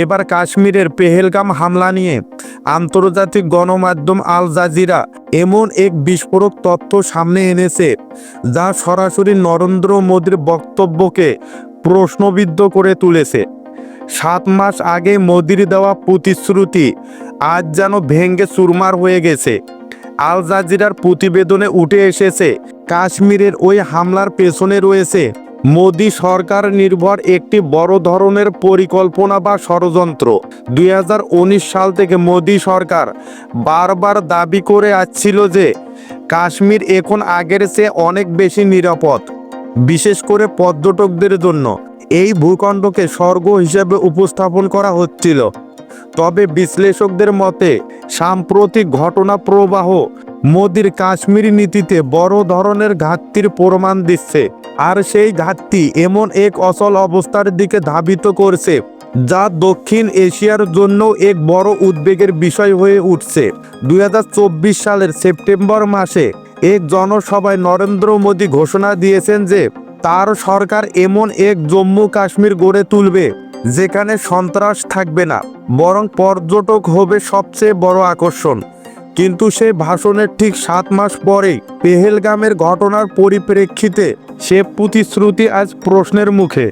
এবার কাশ্মীরের পেহেলগাম হামলা নিয়ে আন্তর্জাতিক গণমাধ্যম আল জাজিরা এমন এক বিস্ফোরক তথ্য সামনে এনেছে, যা সরাসরি নরেন্দ্র মোদীর বক্তব্যকে প্রশ্নবিদ্ধ করে তুলেছে। সাত মাস আগে মোদির দেওয়া প্রতিশ্রুতি আজ যেন ভেঙ্গে চুরমার হয়ে গেছে। আল জাজিরার প্রতিবেদনে উঠে এসেছে, কাশ্মীরের ওই হামলার পেছনে রয়েছে মোদী সরকার নির্ভর একটি বড় ধরনের পরিকল্পনা বা ষড়যন্ত্র। দুই হাজার উনিশ সাল থেকে মোদী সরকার বারবার দাবি করে আসছিল যে, কাশ্মীর এখন আগের চেয়ে অনেক বেশি নিরাপদ, বিশেষ করে পর্যটকদের জন্য। এই ভূখণ্ডকে স্বর্গ হিসেবে উপস্থাপন করা হচ্ছিল। তবে বিশ্লেষকদের মতে, সাম্প্রতিক ঘটনা প্রবাহ মোদির কাশ্মীর নীতিতে বড় ধরনের ঘাটতির প্রমাণ দিচ্ছে। আর সেই ঘাটতি এমন এক অচল অবস্থার দিকে ধাবিত করছে, যা দক্ষিণ এশিয়ার জন্য এক বড় উদ্বেগের বিষয় হয়ে উঠছে। দুই হাজার চব্বিশ সালের সেপ্টেম্বর মাসে এক জনসভায় নরেন্দ্র মোদী ঘোষণা দিয়েছেন যে, তার সরকার এমন এক জম্মু কাশ্মীর গড়ে তুলবে, যেখানে সন্ত্রাস থাকবে না, বরং পর্যটক হবে সবচেয়ে বড় আকর্ষণ। কিন্তু সে ভাষণের ঠিক সাত মাস পরেই পেহেলগামের ঘটনার পরিপ্রেক্ষিতে সে প্রতিশ্রুতি আজ প্রশ্নের মুখে।